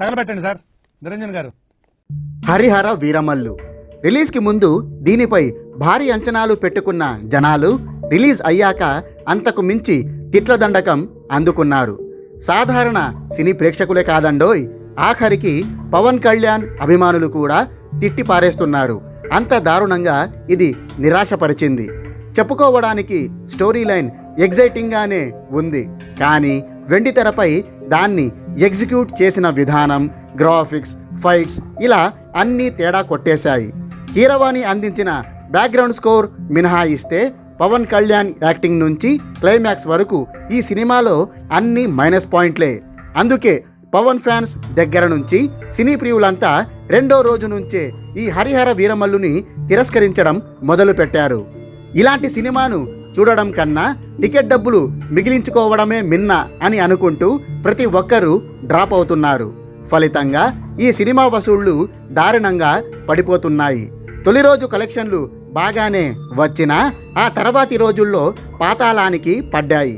తగలబెట్టండి sir. Niranjan గారు. హరిహర వీరమల్లు. రిలీజ్కి ముందు దీనిపై భారీ అంచనాలు పెట్టుకున్న జనాలు రిలీజ్ అయ్యాక అంతకు మించి తిట్ల దండకం అందుకున్నారు. సాధారణ సినీ ప్రేక్షకులే కాదండోయ్ ఆఖరికి పవన్ కళ్యాణ్ అభిమానులు కూడా తిట్టి పారేస్తున్నారు. అంత దారుణంగా ఇది నిరాశపరిచింది. చెప్పుకోవడానికి స్టోరీ లైన్ ఎగ్జైటింగ్గానే ఉంది. కానీ వెండి తెరపై దాన్ని ఎగ్జిక్యూట్ చేసిన విధానం గ్రాఫిక్స్ ఫైట్స్ ఇలా అన్నీ తేడా కొట్టేశాయి. కీరవాణి అందించిన బ్యాక్గ్రౌండ్ స్కోర్ మినహాయిస్తే పవన్ కళ్యాణ్ యాక్టింగ్ నుంచి క్లైమాక్స్ వరకు ఈ సినిమాలో అన్ని మైనస్ పాయింట్లే. అందుకే పవన్ ఫ్యాన్స్ దగ్గర నుంచి సినీ ప్రియులంతా రెండో రోజు నుంచే ఈ హరిహర వీరమల్లుని తిరస్కరించడం మొదలుపెట్టారు. ఇలాంటి సినిమాను చూడడం కన్నా టికెట్ డబ్బులు మిగిలించుకోవడమే మిన్న అని అనుకుంటూ ప్రతి ఒక్కరూ డ్రాప్ అవుతున్నారు. ఫలితంగా ఈ సినిమా వసూళ్ళు దారుణంగా పడిపోతున్నాయి. తొలి రోజు కలెక్షన్లు బాగానే వచ్చినా ఆ తర్వాతి రోజుల్లో పాతాళానికి పడ్డాయి.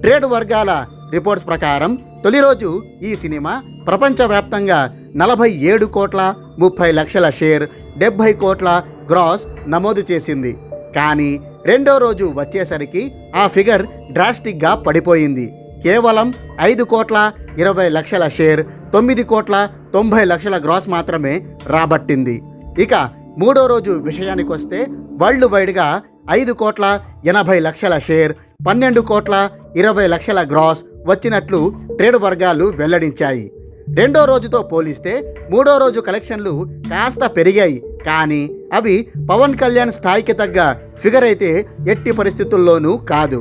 ట్రేడ్ వర్గాల రిపోర్ట్స్ ప్రకారం తొలి రోజు ఈ సినిమా ప్రపంచవ్యాప్తంగా నలభై ఏడు కోట్ల ముప్పై లక్షల షేర్ డెబ్భై కోట్ల గ్రాస్ నమోదు చేసింది. కానీ రెండో రోజు వచ్చేసరికి ఆ ఫిగర్ డ్రాస్టిక్గా పడిపోయింది. కేవలం ఐదు కోట్ల ఇరవై లక్షల షేర్ తొమ్మిది కోట్ల తొంభై లక్షల గ్రాస్ మాత్రమే రాబట్టింది. ఇక మూడో రోజు విషయానికొస్తే వరల్డ్ వైడ్గా ఐదు కోట్ల ఎనభై లక్షల షేర్ పన్నెండు కోట్ల ఇరవై లక్షల గ్రాస్ వచ్చినట్లు ట్రేడ్ వర్గాలు వెల్లడించాయి. రెండో రోజుతో పోలిస్తే మూడో రోజు కలెక్షన్లు కాస్త పెరిగాయి. కానీ అవి పవన్ కళ్యాణ్ స్థాయికి తగ్గ ఫిగర్ అయితే ఎట్టి పరిస్థితుల్లోనూ కాదు.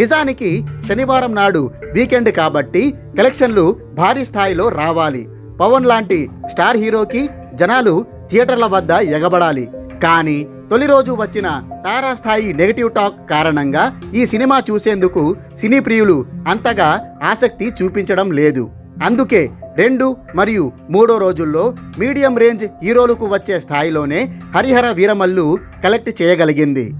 నిజానికి శనివారం నాడు వీకెండ్ కాబట్టి కలెక్షన్లు భారీ స్థాయిలో రావాలి. పవన్ లాంటి స్టార్ హీరోకి జనాలు థియేటర్ల వద్ద ఎగబడాలి. కానీ తొలి రోజు వచ్చిన తారాస్థాయి నెగటివ్ టాక్ కారణంగా ఈ సినిమా చూసేందుకు సినీ ప్రియులు అంతగా ఆసక్తి చూపించడం లేదు. అందుకే రెండు మరియు మూడో రోజుల్లో మీడియం రేంజ్ హీరోలకు వచ్చే స్థాయిలోనే హరిహర వీరమల్లు కలెక్ట్ చేయగలిగింది.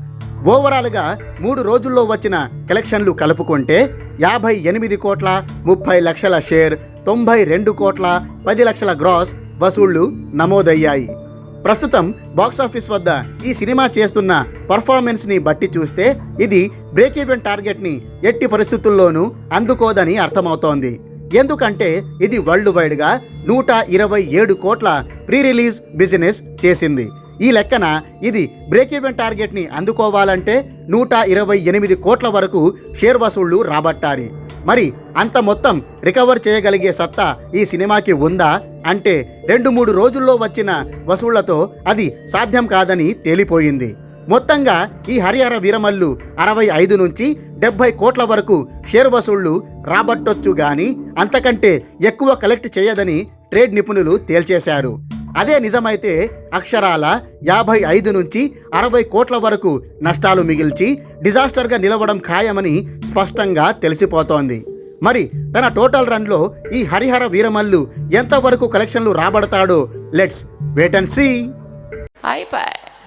ఓవరాల్గా మూడు రోజుల్లో వచ్చిన కలెక్షన్లు కలుపుకుంటే యాభై ఎనిమిది కోట్ల ముప్పై లక్షల షేర్ తొంభై రెండు కోట్ల పది లక్షల గ్రాస్ వసూళ్ళు నమోదయ్యాయి. ప్రస్తుతం బాక్సాఫీస్ వద్ద ఈ సినిమా చేస్తున్న పర్ఫార్మెన్స్ని బట్టి చూస్తే ఇది బ్రేక్ ఈవెన్ టార్గెట్ని ఎట్టి పరిస్థితుల్లోనూ అందుకోదని అర్థమవుతోంది. ఎందుకంటే ఇది వరల్డ్ వైడ్గా నూట ఇరవై ఏడు కోట్ల ప్రీ రిలీజ్ బిజినెస్ చేసింది. ఈ లెక్కన ఇది బ్రేక్ ఈవెన్ టార్గెట్ని అందుకోవాలంటే నూట ఇరవై ఎనిమిది కోట్ల వరకు షేర్ వసూళ్ళు రాబట్టాలి. మరి అంత మొత్తం రికవర్ చేయగలిగే సత్తా ఈ సినిమాకి ఉందా? అంటే రెండు మూడు రోజుల్లో వచ్చిన వసూళ్ళతో అది సాధ్యం కాదని తేలిపోయింది. మొత్తంగా ఈ హరిహర వీరమల్లు అరవై ఐదు నుంచి డెబ్బై కోట్ల వరకు షేర్ వసూళ్ళు రాబట్టొచ్చు గాని అంతకంటే ఎక్కువ కలెక్ట్ చేయదని ట్రేడ్ నిపుణులు తేల్చేశారు. అదే నిజమైతే అక్షరాల యాభై ఐదు నుంచి అరవై కోట్ల వరకు నష్టాలు మిగిల్చి డిజాస్టర్గా నిలవడం ఖాయమని స్పష్టంగా తెలిసిపోతోంది. మరి తన టోటల్ రన్లో ఈ హరిహర వీరమల్లు ఎంతవరకు కలెక్షన్లు రాబడతాడో లెట్స్ వెయిట్ అండ్ సీ. అయిపోయి